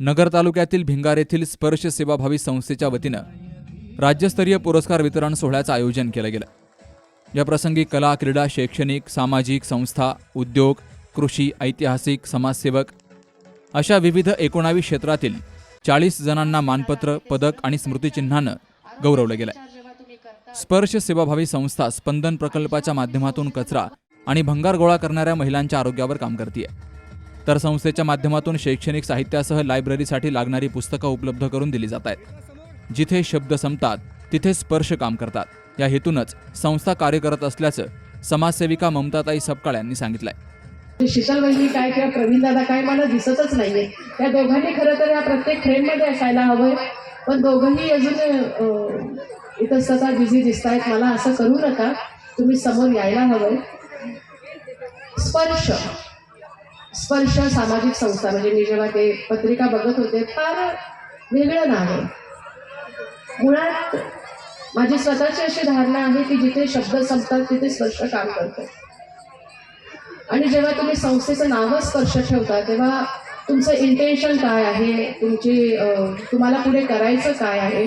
नगर तालुक्यातील भिंगार येथील स्पर्श सेवाभावी संस्थेच्या वतीनं राज्यस्तरीय पुरस्कार वितरण सोहळ्याचं आयोजन केलं गेलं. या प्रसंगी कला क्रीडा शैक्षणिक सामाजिक संस्था उद्योग कृषी ऐतिहासिक समाजसेवक अशा विविध एकोणावीस क्षेत्रातील चाळीस जणांना मानपत्र पदक आणि स्मृतिचिन्हानं गौरवलं गेलं स्पर्श सेवाभावी संस्था स्पंदन प्रकल्पाच्या माध्यमातून कचरा आणि भंगार गोळा करणाऱ्या महिलांच्या आरोग्यावर काम करते तर संस्थेच्या माध्यमातून शैक्षणिक साहित्यासह लायब्ररीसाठी लागणारी पुस्तकं उपलब्ध करून दिली जात आहेत. जिथे शब्द संपतात तिथे स्पर्श काम करतात. या हेतूनच संस्था कार्य करत असल्याचं समाजसेविका ममताताई सपकाळ यांनी सांगितलंय. शीतल काय किंवा प्रवीणदादा काय मला दिसतच नाहीये. त्या दोघांनी खरं तर या प्रत्येक फ्रेममध्ये असायला हवं पण दोघंही अजून अं, इथं सदा बिझी दिसत आहेत मला असं करू नका. तुम्ही समोर यायला हवं स्पर्श. स्पर्श सामाजिक संस्था म्हणजे मी जेव्हा ते पत्रिका बघत होते फार वेगळं नाव आहे. मुळात माझी स्वतःची अशी धारणा आहे की जिथे शब्द संपतात तिथे स्पर्श काम करतो. आणि जेव्हा तुम्ही संस्थेचं नावच स्पर्श ठेवता तेव्हा तुमचं इंटेन्शन काय आहे? तुमची तुम्हाला पुढे करायचं काय आहे?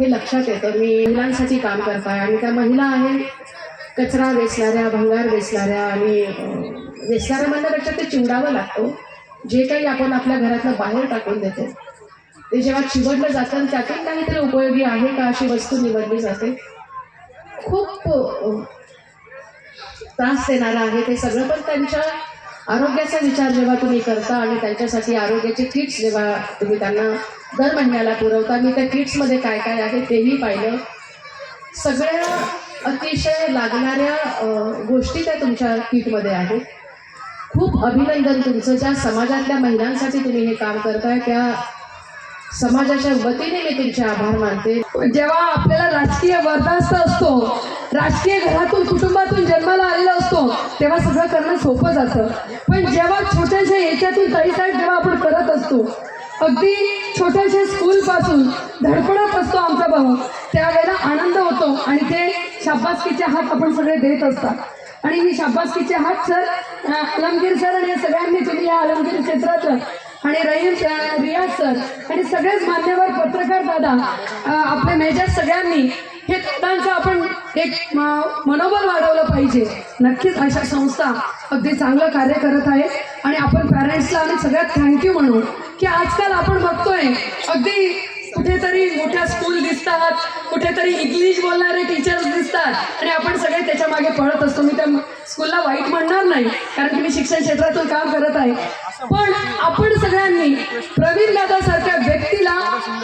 हे लक्षात येतं. मी महिलांसाठी काम करताय आणि त्या महिला आहेत कचरा वेचणाऱ्या भंगार वेचणाऱ्या आणि वेचणाऱ्या म्हणण्यापेक्षा ते चिवडावं लागतो. जे काही आपण आपल्या घरातलं बाहेर टाकून देतो ते जेव्हा चिवडलं जातं आणि त्यातून काहीतरी उपयोगी आहे का अशी वस्तू निवडली जाते? खूप त्रास देणारा आहे ते सगळं. पण त्यांच्या आरोग्याचा विचार जेव्हा तुम्ही करता आणि त्यांच्यासाठी आरोग्याचे किट्स जेव्हा तुम्ही त्यांना दर महिन्याला पुरवता मी त्या किट्समध्ये काय काय आहे तेही पाहिलं सगळ्या अतिशय लागणाऱ्या गोष्टी त्या तुमच्या किटमध्ये आहेत. खूप अभिनंदन तुमचं. ज्या समाजातल्या महिलांसाठी तुम्ही हे काम करताय त्या समाजाच्या वतीने मी तुमचे आभार मानते. जेव्हा आपल्याला राजकीय बरदास्त असतो राजकीय घरातून कुटुंबातून जन्माला आलेला असतो तेव्हा सगळं करणं सोपं जातं. पण जेव्हा छोट्याशा याच्यातून काही जेव्हा आपण करत असतो अगदी छोट्याशा स्कूलपासून धडपडत असतो आमचा भाऊ त्यावेळेला आनंद होतो आणि ते शाबासकीचे हात आपण सगळे देत असतात. आणि ही शाबासकीचे हात सर आलमगीर सर आणि या सगळ्यांनी तुम्ही या आलमगीर क्षेत्रातलं आणि रहीम सर, रियाज सर आणि सगळेच मान्यवर पत्रकार दादा आपल्या मेजर सगळ्यांनी हे दादांचं आपण एक म- मनोबल वाढवलं पाहिजे. नक्कीच अशा संस्था अगदी चांगलं कार्य करत आहे आणि आपण पॅरेंट्सला आणि सगळ्यात थँक्यू म्हणू की आजकाल आपण बघतोय अगदी कुठेतरी मोठ्या स्कूल दिसतात कुठेतरी इंग्लिश बोलणारे टीचर्स दिसतात. आणि आपण सगळे त्याच्यामागे पळत असतो. मी त्या स्कूलला वाईट म्हणणार नाही कारण की मी शिक्षण क्षेत्रातून काम करत आहे. पण आपण सगळ्यांनी प्रवीण दादा सारख्या व्यक्तीला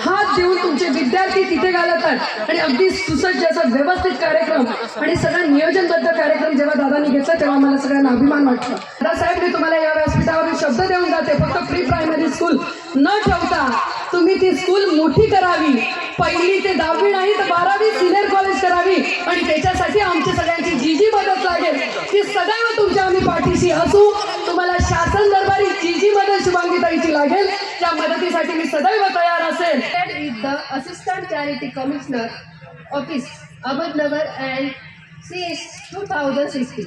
हात देऊन तुमचे विद्यार्थी तिथे घालतात आणि अगदी सुसज्ज असा व्यवस्थित कार्यक्रम आणि सगळा नियोजनबद्ध कार्यक्रम जेव्हा दादानी घेतला तेव्हा मला सगळ्यांना अभिमान वाटला दादासाहेब मी तुम्हाला या शब्द देऊन जाते. फक्त प्री प्रायमरी स्कूल न ठेवता तुम्ही ती स्कूल मोठी करावी. पहिली ते दहावी नाही तर बारावी सिनियर कॉलेज करावी. आणि त्याच्यासाठी आमची सगळ्यांची जी जी मदत लागेल. ती सदैव तुमच्या आम्ही पाठीशी असू. तुम्हाला शासन दरबारी जी जी मदत शुभांगीताईची लागेल. त्या मदतीसाठी मी सदैव तयार असेल. The assistant charity commissioner office Ahmednagar and C S two thousand sixty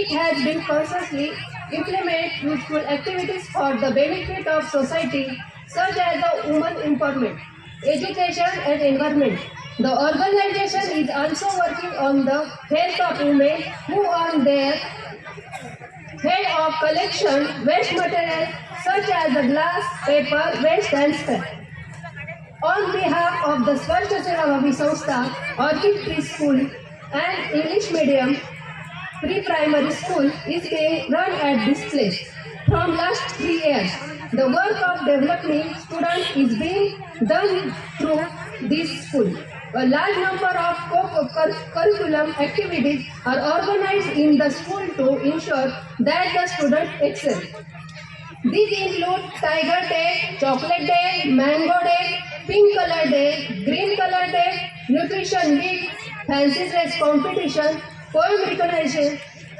it has been personally implement useful activities for the benefit of society such as the women empowerment, education and environment. The organization is also working on the health of women who earn their head of collection waste material such as the glass, paper, waste and scrap. On behalf of the Swarsha Seva Bhavi Sanstha, Orchid Preschool and English Medium pre-primary school is being run at this place from last three years. The work of developing students is being done through this school. A large number of co-curriculum activities are organized in the school to ensure that the students excel. These include Tiger Day, Chocolate Day, Mango Day, Pink Color Day, Green Color Day, Nutrition Week, Fancy Dress Competition, Covid एकोणाशे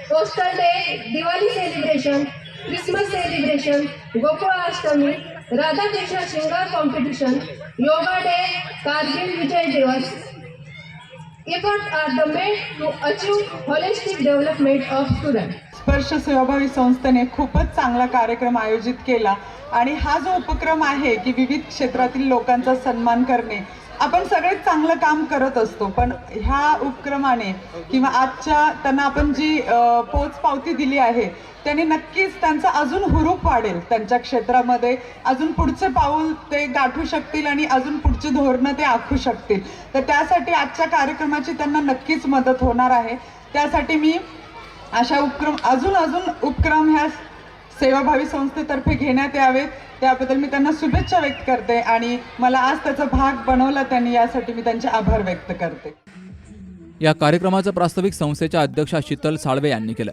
postal day Diwali celebration Christmas celebration Gokula Ashtami Radha Krishna Shringar competition yoga day Kargil Vijay Diwas. Effort are the made to achieve holistic development of student Sparsh सेवाभावी संस्थेने खूपच चांगला कार्यक्रम आयोजित केला. आणि हा जो उपक्रम आहे की विविध क्षेत्रातील लोकांचा सन्मान करणे आपण सगळेच चांगलं काम करत असतो पण ह्या उपक्रमाने किंवा आजच्या त्यांना आपण जी पोच पोचपावती दिली आहे त्यांनी नक्कीच त्यांचा अजून हुरूप वाढेल त्यांच्या क्षेत्रामध्ये. अजून पुढचे पाऊल ते गाठू शकतील आणि अजून पुढची धोरणं ते आखू शकतील. तर त्यासाठी आजच्या कार्यक्रमाची त्यांना नक्कीच मदत होणार आहे. त्यासाठी मी अशा उपक्रम अजून अजून उपक्रम ह्या सेवाभावी संस्थेतर्फे घेण्यात यावेत. त्याबद्दल मी त्यांना शुभेच्छा व्यक्त करते आणि मला आज त्याचा भाग बनवला त्यांनी यासाठी मी त्यांचे आभार व्यक्त करते. या कार्यक्रमाचं प्रास्ताविक संस्थेच्या अध्यक्षा शीतल साळवे यांनी केलं.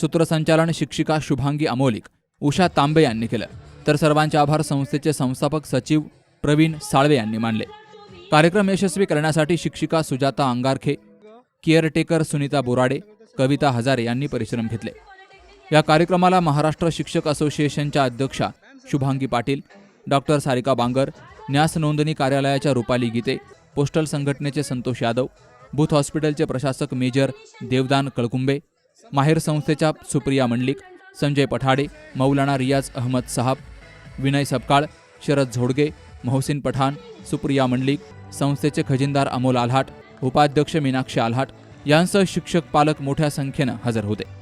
सूत्रसंचालन शिक्षिका शुभांगी अमोलिक उषा तांबे यांनी केलं. तर सर्वांचे आभार संस्थेचे संस्थापक सचिव प्रवीण साळवे यांनी मानले. कार्यक्रम यशस्वी करण्यासाठी शिक्षिका सुजाता अंगारखे केअरटेकर सुनीता बोराडे कविता हजारे यांनी परिश्रम घेतले. या कार्यक्रमाला महाराष्ट्र शिक्षक असोसिएशनच्या अध्यक्षा शुभांगी पाटील डॉक्टर सारिका बांगर न्यास नोंदणी कार्यालयाच्या रुपाली गीते पोस्टल संघटनेचे संतोष यादव बूथ हॉस्पिटलचे प्रशासक मेजर देवदान कळकुंबे माहेर संस्थेच्या सुप्रिया मंडलिक संजय पठाडे मौलाना रियाज अहमद साहब विनय सपकाळ शरद झोडगे मोहसिन पठाण सुप्रिया मंडलिक संस्थेचे खजिनदार अमोल आल्हाट उपाध्यक्ष मीनाक्षी आल्हाट यांसह शिक्षक पालक मोठ्या संख्येनं हजर होते.